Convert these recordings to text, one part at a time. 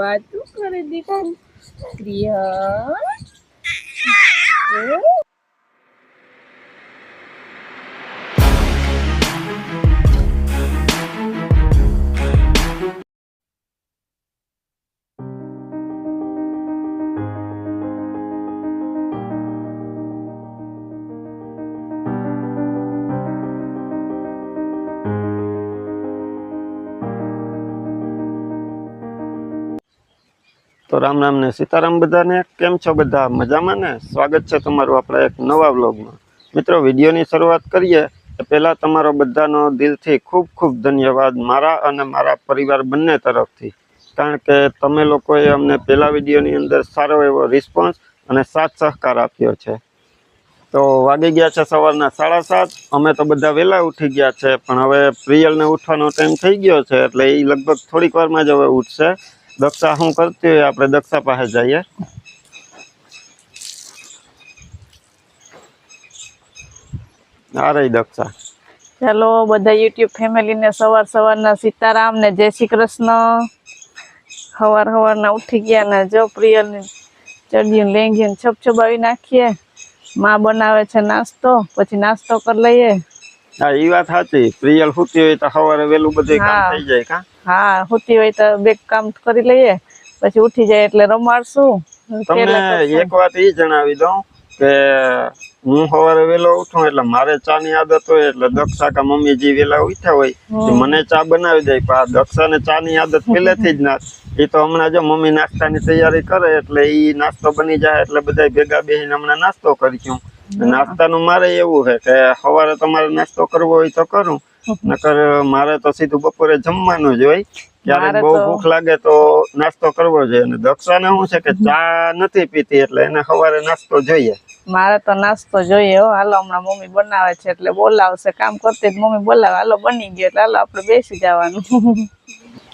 વાતું કરે દીકરી ક્રિયા તો રામ રામ ને સીતારામ બધાને. કેમ છો બધા? મજામાં ને? સ્વાગત છે તમારું આપણા એક નવા વ્લોગમાં. મિત્રો, વિડીયોની શરૂઆત કરીએ તો પહેલાં તમારો બધાનો દિલથી ખૂબ ખૂબ ધન્યવાદ મારા અને મારા પરિવાર બંને તરફથી. કારણ કે તમે લોકોએ અમને પહેલાં વિડીયોની અંદર સારો એવો રિસ્પોન્સ અને સાથ સહકાર આપ્યો છે. તો વાગી ગયા છે સવારના સાડા સાત. અમે તો બધા વહેલા ઉઠી ગયા છે, પણ હવે પ્રિયલને ઉઠવાનો ટાઈમ થઈ ગયો છે એટલે એ લગભગ થોડીક વારમાં જ હવે ઉઠશે. દક્ષા શું કરતી હોય? આપણે દક્ષા પાસે જઈએ. આ રહી દક્ષા. ચાલો બધા યુટ્યુબ ફેમિલીને સવાર સવારના સીતારામ ને જય શ્રી કૃષ્ણ. સવાર સવારના ઉઠી ગયા ને જો પ્રિયલની ચડ્યું લેંગીને છપછપાવી નાખીએ. માં બનાવે છે નાસ્તો પછી નાસ્તો કરી લઈએ. હા એ વાત સાચી. પ્રિયલ ફૂટી હોય તો સવારે વહેલું બધું કામ થઈ જાય કા? હા હોતી હોય તો બે કામ કરી લઈએ. પછી ઉઠી જાય એટલે રમાડશું. તમને એક વાત એ જણાવી દઉં કે હું સવારે વેલો ઉઠું એટલે મારે ચા ની આદત હોય એટલે દક્ષા કા મમ્મી જે વેલા ઉઠ્યા હોય મને ચા બનાવી દે. પણ આ દક્ષાને ચા ની આદત પહેલેથી જ ના એ તો હમણાં જો મમ્મી નાસ્તાની તૈયારી કરે એટલે એ નાસ્તો બની જાય એટલે બધા ભેગા બેસીને હમણાં નાસ્તો કરીશું. નાસ્તાનું મારે એવું છે કે સવારે તમારે નાસ્તો કરવો હોય તો કરું. નકર મારે તો સીધું બપોરે જમવાનું જ હોય. ક્યારેક બહુ ભૂખ લાગે તો નાસ્તો કરવો જોઈએ. અને દક્ષાને શું છે કે ચા નથી પીતી એટલે એને સવારે નાસ્તો જોઈએ. મારે તો નાસ્તો જોઈએ હો. હાલો હમણાં મમ્મી બનાવે છે એટલે બોલાવશે. કામ કરતી મમ્મી બોલાવે. હાલો બની ગયો એટલે હાલો આપણે બેસી જવાનું.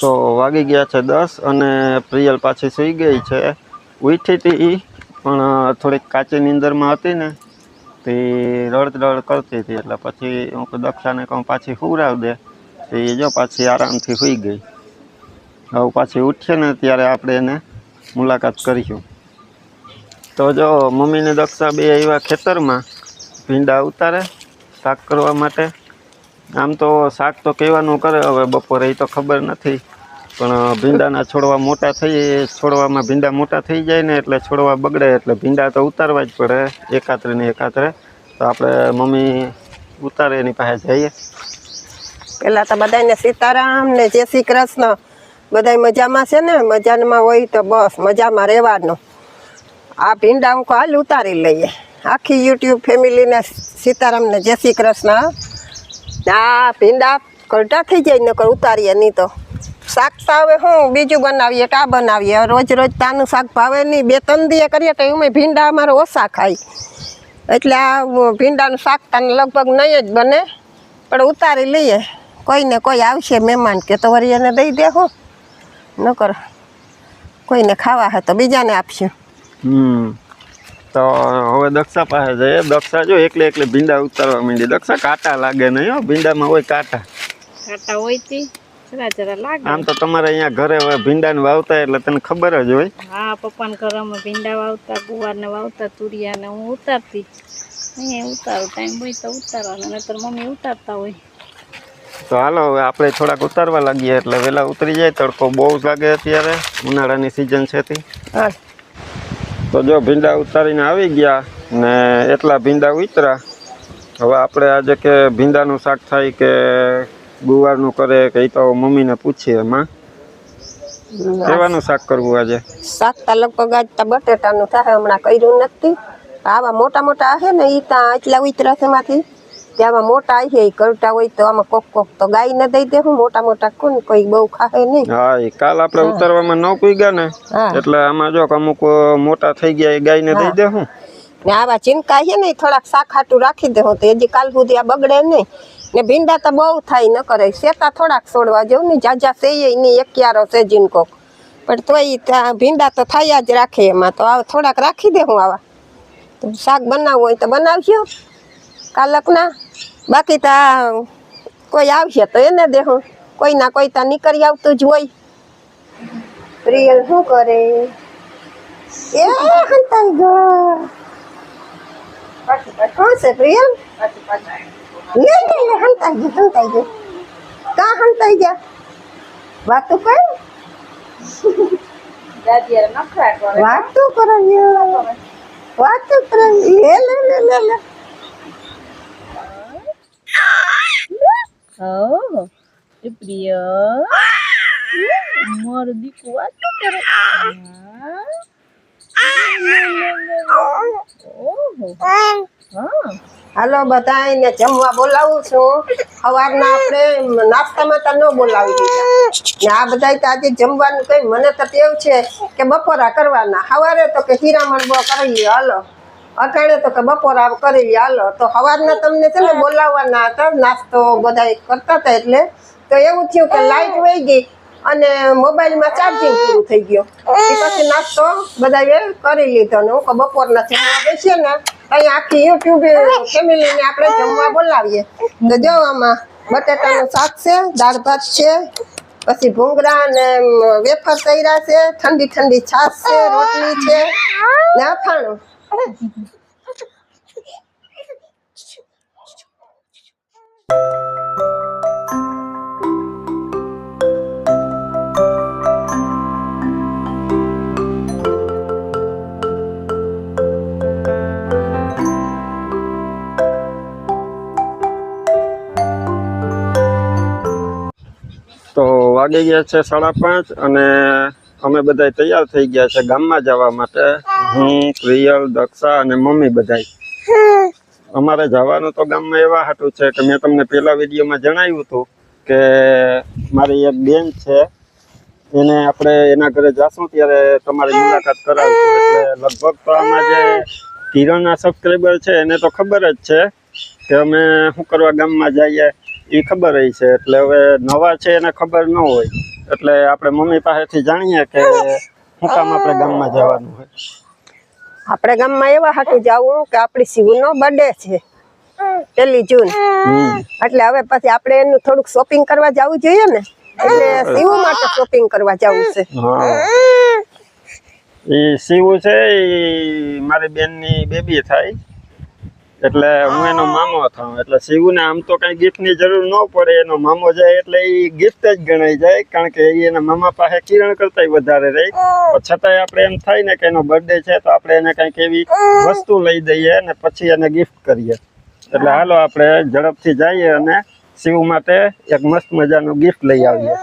તો વાગી ગયા છે દસ અને પ્રિયલ પાછી સુઈ ગઈ છે. ઉઠી હતી ઈ પણ થોડીક કાચી નીંદરમાં હતી ને. તે રડ રડ કરતી હતી એટલે પછી હું દક્ષાને કહું, પાછી હુરાવ દે. તો જો પાછી આરામથી સુઈ ગઈ. હવે પાછી ઉઠીએ ને ત્યારે આપણે એને મુલાકાત કરીશું. તો જો મમ્મીને દક્ષા બે એવા ખેતરમાં ભીંડા ઉતારે શાક કરવા માટે. આમ તો શાક તો કહેવાનું કરે, હવે બપોરે એ તો ખબર નથી. પણ ભીંડાના છોડવા મોટા થઈ, છોડવામાં ભીંડા મોટા થઈ જાય ને એટલે છોડવા બગડે એટલે ભીંડા તો ઉતારવા જ પડે, એકાત્રે ને એકાત્રે. તો આપણે મમ્મી ઉતારે એની પાસે જઈએ. પહેલાં તો બધાને સીતારામ ને જય શ્રી કૃષ્ણ. બધા મજામાં છે ને? મજામાં હોય તો બસ, મજામાં રહેવાનું. આ ભીંડા હું હાલ ઉતારી લઈએ. આખી યુટ્યુબ ફેમિલીને સીતારામ ને જય શ્રી કૃષ્ણ. આ ભીંડા કલટા થઈ જાય નકર ઉતારીએ નહીં તો. શાક તો હવે હું બીજું બનાવીએ કા બનાવીએ? રોજ રોજ તાનું શાક ભાવે નહીં. બે ત્રણ દીએ કરીએ તો એમાં ભીંડા અમારે ઓછા ખાય. એટલે આ ભીંડાનું શાક તાને લગભગ નહીં જ બને પણ ઉતારી લઈએ. કોઈને કોઈ આવશે મહેમાન કે તો વળી એને દઈ દે હું. કરો કોઈને ખાવા હે તો બીજાને આપશું. હમ. તો હવે દક્ષા પાસે જઈએ. દક્ષા જો એકલે એકલે ભીંડા ઉતારવા માંડી. દક્ષા કાંટા લાગે નહીં હો. ભીંડામાં હોય કાંટા. કાંટા હોય તી. આમ તો તમારે અહીંયા ઘરે હવે ભીંડાને વાવતા એટલે તને ખબર જ હોય. હા પપ્પાને ઘરમાં ભીંડા વાવતા ગુવારને વાવતા તુરિયાને હું ઉતારતી. અહીંયા ઉતારો ટાઈમ હોય તો ઉતારવાનો નહીતર મમ્મી ઉતારતા હોય. તો હાલો હવે આપણે થોડાક ઉતારવા લાગીએ એટલે વહેલા ઉતરી જાય તડકો બહુ જ લાગે અત્યારે. ઉનાળાની સિઝન છે તે. હા. તો જો ભીંડા ઉતારીને આવી ગયા ને એટલા ભીંડા ઉતરા હવે આપણે આજે કે ભીંડાનું શાક થાય કે ગુવારનું કરે કે એ તો મમ્મીને પૂછીએ માં. કેવાનું શાક કરવું આજે? શાક તો લગભગ આજ તો બટેટાનું થાય હમણાં કર્યું નથી. આવા મોટા મોટા છે ને એ ત્યાં આટલા ઉતરા છે માંથી ત્યાં મોટા એ કરતા હોય તો આમાં કોક કોક તો ગાયને દઈ દેવું મોટા મોટા કોણ કોઈ બહુ ખાહે નહીં. હા એ કાલ આપણે ઉતારવામાં ન કોઈ ગયા ને એટલે આમાં જો અમુક મોટા થઈ ગયા એ ગાયને દઈ દે હું. ને આવા ચિંકા છે ને થોડાક શાક હાટું રાખી દે તો હજી કાલ સુધી આ બગડે નહીં. ને ભીંડા તો બહુ થાય ન કરે. શેતા થોડાક છોડવા જેવું ને જાજા સેય નહીં એક ક્યારો છે જીનકો પણ તોય ભીંડા તો થયા જ રાખે એમાં. તો આવા થોડાક રાખી દે હું આવા. તો શાક બનાવવું હોય તો બનાવજો. કાલકના. બાકી તો કોઈ આવશે તો એને દે હું કોઈ ના કોઈ તા નીકળી આવતું જ હોય. પ્રિયલ શું કરે? એ હંતાઈ ગયો. પાછું છે પ્રિયલ? લે લે લે હંતાઈ ગયું હંતાઈ ગયું કા હંતાઈ ગયા વાતો કર વાતો કરાવ્યો વાતો કરાવી લે લે લે લે લે Oh, એ પ્રિય મારો દીકુ વાતો કરે ઓહો હા હાલો બધાને જમવા બોલાવું છું. સવારના આપણે નાસ્તામાં તો ન બોલાવી દીધા. આ બધા તો આજે જમવાનું કઈ મને તો ટેવ છે કે બપોરા કરવાના. સવારે તો કે હીરામણ બો કરી હાલો. અટાણે તો કે બપોરા કરી હાલો. તો સવારના તમને છે ને બોલાવવાના હતા, નાસ્તો બધા કરતા હતા એટલે. તો એવું થયું કે લાઈટ વહી ગઈ. અને મોબાઈલમાં ચાર્જિંગ પૂરું થઈ ગયો. પછી નાસ્તો બધાએ કરી લીધો ને હું બપોરના બેસીએ ને, અહીં આખી યુટ્યુબ ફેમિલીને આપણે જમવા બોલાવીએ. તો જો બટેટાનું શાક છે, દાળ ભાત છે, પછી ભૂંગળા ને વેફર તૈરા છે, ઠંડી ઠંડી છાશ છે, રોટલી છે, ને અથાણું. તો વાગી ગયા છે સાડા પાંચ અને અમે બધા તૈયાર થઈ ગયા છે ગામમાં જવા માટે. હું, પ્રિયલ, દક્ષા અને મમ્મી બધાય. અમારે જવાનું તો ગામમાં એવા હાટું છે કે મેં તમને પેલા વિડીયોમાં જણાવ્યું હતું કે મારી એક બેન છે. એને આપણે એના ઘરે જાશું ત્યારે તમારી મુલાકાત કરાવશું. એટલે લગભગ તો આમાં જે કિરણના સબસ્ક્રાઈબર છે, એને તો ખબર જ છે કે અમે શું કરવા ગામમાં જઈએ. એ ખબર હોય છે એટલે હવે નવા છે એને ખબર ન હોય. એટલે આપણે મમ્મી પાસેથી જાણીએ કે શું કામ આપણે ગામમાં જવાનું હોય. આપણે ગામમાં એવા હાટું જવું કે આપણી શિવનો બર્થડે છે. પેલી જૂન. એટલે હવે પછી આપણે એનું થોડુંક શોપિંગ કરવા જવું જોઈએ ને. એટલે શિવ માટે શોપિંગ કરવા જવું છે. એ શિવ છે એ મારી બેનની બેબી થાય. એટલે હું એનો મામો થાઉં. એટલે શિવને આમ તો કઈ ગિફ્ટની જરૂર ન પડે એનો મામો જાય એટલે એ ગિફ્ટ જ ગણાઈ જાય કારણ કે એના મામા પાસે કિરણ કરતા વધારે રહી. છતાંય આપણે એમ થાય ને કે એનો બર્થડે છે તો આપણે એને કંઈક એવી વસ્તુ લઈ દઈએ અને પછી એને ગિફ્ટ કરીએ. એટલે હાલો આપણે ઝડપથી જઈએ અને શિવ માટે એક મસ્ત મજાનું ગિફ્ટ લઈ આવીએ.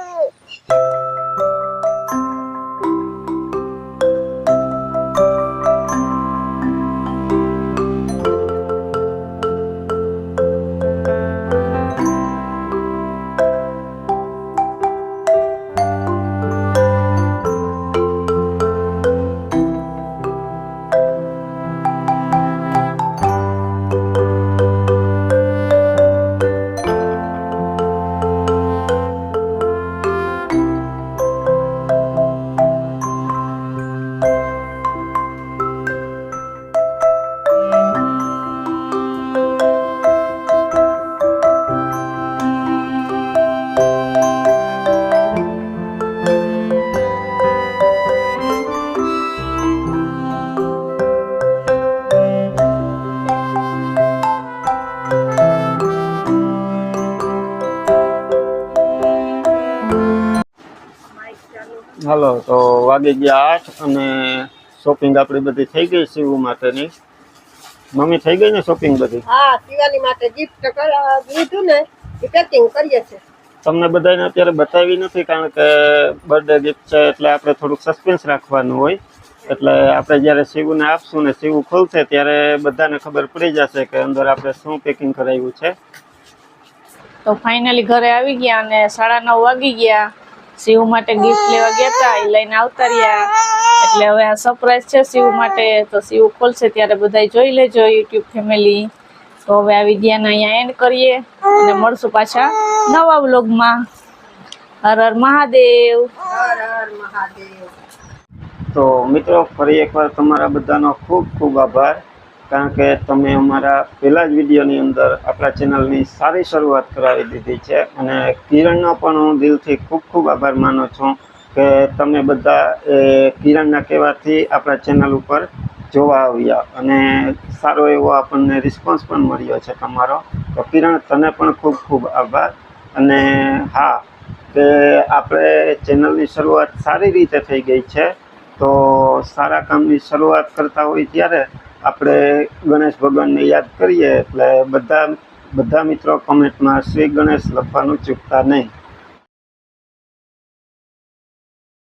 હાલો તો વાગી ગયા આઠ અને શોપિંગ આપણી બધી થઈ ગઈ શિવ માટેની મમ્મી થઈ ગઈ ને શોપિંગ બધી? હા દિવાળી માટે ગિફ્ટ લીધું ને એ પેકિંગ કરીએ છે તમને બધાને અત્યારે બતાવી નથી કારણ કે બર્થડે ગિફ્ટ છે એટલે આપણે થોડુંક સસ્પેન્સ રાખવાનું હોય. એટલે આપણે જ્યારે શિવને આપશું ને શિવ ખોલશે ત્યારે બધાને ખબર પડી જશે કે અંદર આપણે શું પેકિંગ કરાવ્યું છે. તો ફાઇનલી ઘરે આવી ગયા અને સાડા નવ વાગી ગયા. શિવ માટે ગિફ્ટ લેવા ગયા હતા એ લઈને આવતા રહ્યા. એટલે હવે આ સરપ્રાઈઝ છે શિવ માટે તો શિવ ખોલશે ત્યારે બધા જોઈ લેજો યુટ્યુબ ફેમિલી તો હવે આ વિડીયાને અહીંયા એન્ડ કરીએ અને મળશું પાછા નવા વ્લોગમાં હર હર મહાદેવ. હર હર મહાદેવ. તો મિત્રો ફરી એકવાર તમારા બધાનો ખૂબ ખૂબ આભાર. કારણ કે તમે અમારા પહેલાં જ વિડીયોની અંદર આપણા ચેનલની સારી શરૂઆત કરાવી દીધી છે અને કિરણનો પણ હું દિલથી ખૂબ ખૂબ આભાર માનું છું કે તમે બધા એ કિરણના કહેવાથી આપણા ચેનલ ઉપર જોવા આવ્યા અને સારો એવો આપણને રિસ્પોન્સ પણ મળ્યો છે તમારો. તો કિરણ, તને પણ ખૂબ ખૂબ આભાર. અને હા, કે આપણે ચેનલની શરૂઆત સારી રીતે થઈ ગઈ છે. તો સારા કામની શરૂઆત કરતા હોય ત્યારે આપણે ગણેશ ભગવાનને યાદ કરીએ એટલે બધા બધા મિત્રો કમેન્ટમાં શ્રી ગણેશ લખવાનું ચૂકતા નહીં.